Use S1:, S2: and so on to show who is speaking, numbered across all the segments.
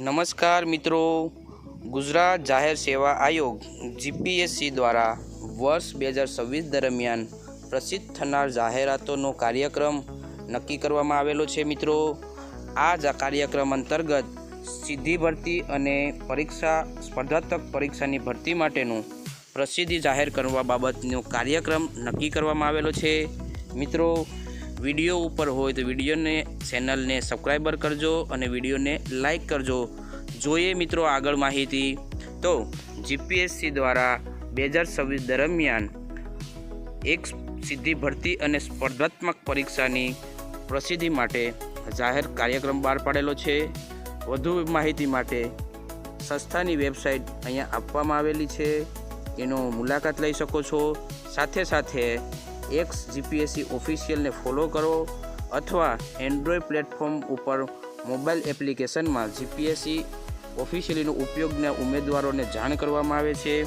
S1: નમસ્કાર મિત્રો. ગુજરાત જાહેર સેવા આયોગ જીપીએસસી દ્વારા વર્ષ બે હજાર છવ્વીસ દરમિયાન પ્રસિદ્ધ થનાર જાહેરાતોનો કાર્યક્રમ નક્કી કરવામાં આવેલો છે મિત્રો. આ જ કાર્યક્રમ અંતર્ગત સીધી ભરતી અને પરીક્ષા, સ્પર્ધાત્મક પરીક્ષાની ભરતી માટેનું પ્રસિદ્ધિ જાહેર કરવા બાબતનો કાર્યક્રમ નક્કી કરવામાં આવેલો છે. મિત્રો વીડિયો ઉપર હોય તો વિડીયોને ચેનલને સબસ્ક્રાઈબર કરજો અને વિડીયોને લાઈક કરજો. જોઈએ મિત્રો આગળ માહિતી. તો જીપીએસસી દ્વારા બે હજાર છવ્વીસ દરમિયાન એક સીધી ભરતી અને સ્પર્ધાત્મક પરીક્ષાની પ્રસિદ્ધિ માટે જાહેર કાર્યક્રમ બહાર પાડેલો છે. વધુ માહિતી માટે સંસ્થાની વેબસાઇટ અહીંયા આપવામાં આવેલી છે. એનો મુલાકાત લઈ શકો છો. સાથે સાથે એક્સ જીપીએસસી ઓફિશિયલને ફોલો કરો અથવા એન્ડ્રોઈડ પ્લેટફોર્મ ઉપર મોબાઈલ એપ્લિકેશનમાં જીપીએસસી ઓફિશિયલીનો ઉપયોગના ઉમેદવારોને જાણ કરવામાં આવે છે.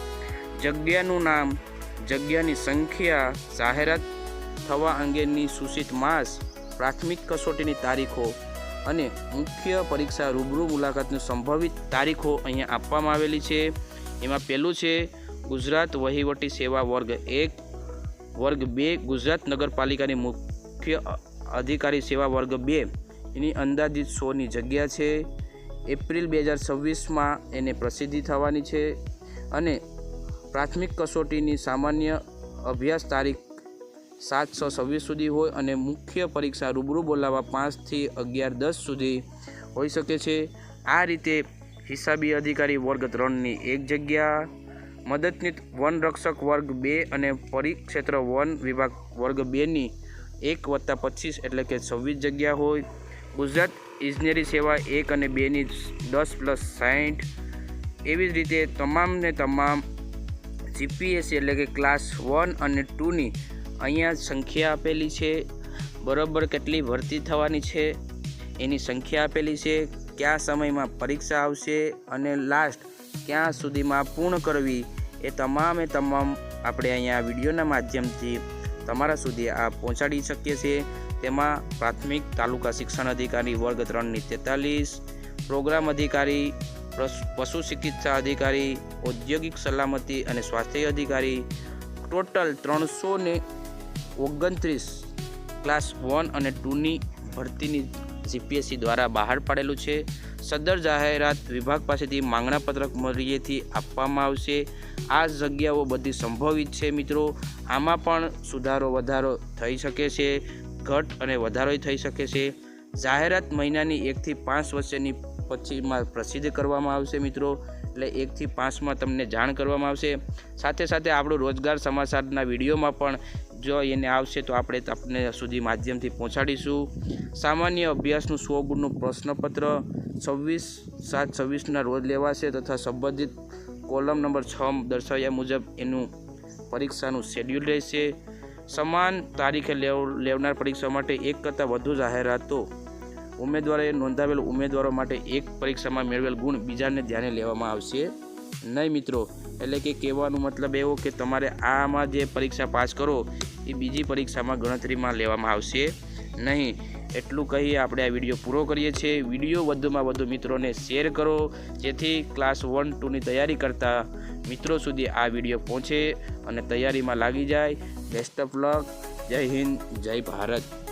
S1: જગ્યાનું નામ, જગ્યાની સંખ્યા, જાહેરાત થવા અંગેની સૂચિત માસ, પ્રાથમિક કસોટીની તારીખો અને મુખ્ય પરીક્ષા રૂબરૂ મુલાકાતની સંભવિત તારીખો અહીંયા આપવામાં આવેલી છે. એમાં પહેલું છે ગુજરાત વહીવટી સેવા વર્ગ એક વર્ગ બે, ગુજરાત નગરપાલિકાની મુખ્ય અધિકારી સેવા વર્ગ બે. એની અંદાજિત સોની જગ્યા છે. એપ્રિલ બે હજાર છવ્વીસમાં એને પ્રસિદ્ધિ થવાની છે અને પ્રાથમિક કસોટીની સામાન્ય અભ્યાસ તારીખ સાતસો છવ્વીસ સુધી હોય અને મુખ્ય પરીક્ષા રૂબરૂ બોલાવવા પાંચથી અગિયાર દસ સુધી હોઈ શકે છે. આ રીતે હિસાબી અધિકારી વર્ગ ત્રણની એક જગ્યા મદદનીશ વનરક્ષક વર્ગ બે અને પરિક્ષેત્ર વન વિભાગ વર્ગ બેની એક વત્તા પચીસ એટલે કે છવ્વીસ જગ્યા હોય. ગુજરાત ઇજનેરી સેવા એક અને બેની દસ પ્લસ સાઠ એવી જ રીતે તમામને તમામ જીપીએસસી એટલે કે ક્લાસ વન અને ટુની અહીંયા સંખ્યા આપેલી છે. બરાબર કેટલી ભરતી થવાની છે એની સંખ્યા આપેલી છે. કયા સમયમાં પરીક્ષા આવશે અને લાસ્ટ ક્યાં સુધીમાં પૂર્ણ કરવી એ તમામે તમામ આપણે અહીંયા વિડીયોના માધ્યમથી તમારા સુધી આ પહોંચાડી શકીએ છીએ. તેમાં પ્રાથમિક તાલુકા શિક્ષણ અધિકારી વર્ગ ત્રણની તેતાલીસ, પ્રોગ્રામ અધિકારી પશુ- ચિકિત્સા અધિકારી, ઔદ્યોગિક સલામતી અને સ્વાસ્થ્ય અધિકારી, ટોટલ ત્રણસો ને ઓગણત્રીસ ક્લાસ વન અને ટુની ભરતીની જીપીએસસી દ્વારા બહાર પાડેલું છે. સદર જાહેરાત વિભાગ પાસેથી માંગણા પત્રક મળીએથી આપવામાં આવશે. આ જગ્યાઓ બધી સંભવિત છે મિત્રો. આમાં પણ સુધારો વધારો થઈ શકે છે, ઘટ અને વધારો થઈ શકે છે. જાહેરાત મહિનાની એકથી પાંચ વર્ષેની પછીમાં પ્રસિદ્ધ કરવામાં આવશે મિત્રો. એટલે એકથી પાંચમાં તમને જાણ કરવામાં આવશે. સાથે સાથે આપણું રોજગાર સમાચારના વિડીયોમાં પણ જો એને આવશે તો આપણે આપને સુધી માધ્યમથી પહોંચાડીશું. સામાન્ય અભ્યાસનું સો ગુણનું પ્રશ્નપત્ર છવ્વીસ સાત છવ્વીસના રોજ લેવાશે તથા સંબંધિત કોલમ નંબર છ દર્શાવ્યા મુજબ એનું પરીક્ષાનું શેડ્યુલ રહેશે. સમાન તારીખે લેવ, લેવનાર પરીક્ષા માટે એક કરતાં વધુ જાહેરાતો. ઉમેદવારોએ નોંધાવેલ ઉમેદવારો માટે એક પરીક્ષામાં મેળવેલ ગુણ બીજાને ધ્યાને લેવામાં આવશે. નહીં મિત્રો. એટલે કે કહેવાનો મતલબ એવો કે તમારે આમાં જે પરીક્ષા પાસ કરો, એ બીજી પરીક્ષામાં ગણતરીમાં લેવામાં આવશે નહીં. એટલું કહી આપણે આ વીડિયો પૂરો કરીએ છીએ. વીડિયો વધુમાં વધુ મિત્રોને શેર કરો, જેથી ક્લાસ વન ટુની તૈયારી કરતા મિત્રો સુધી આ વીડિયો પહોંચે અને તૈયારીમાં લાગી જાય. Best of luck. જય હિન્દ, જય ભારત.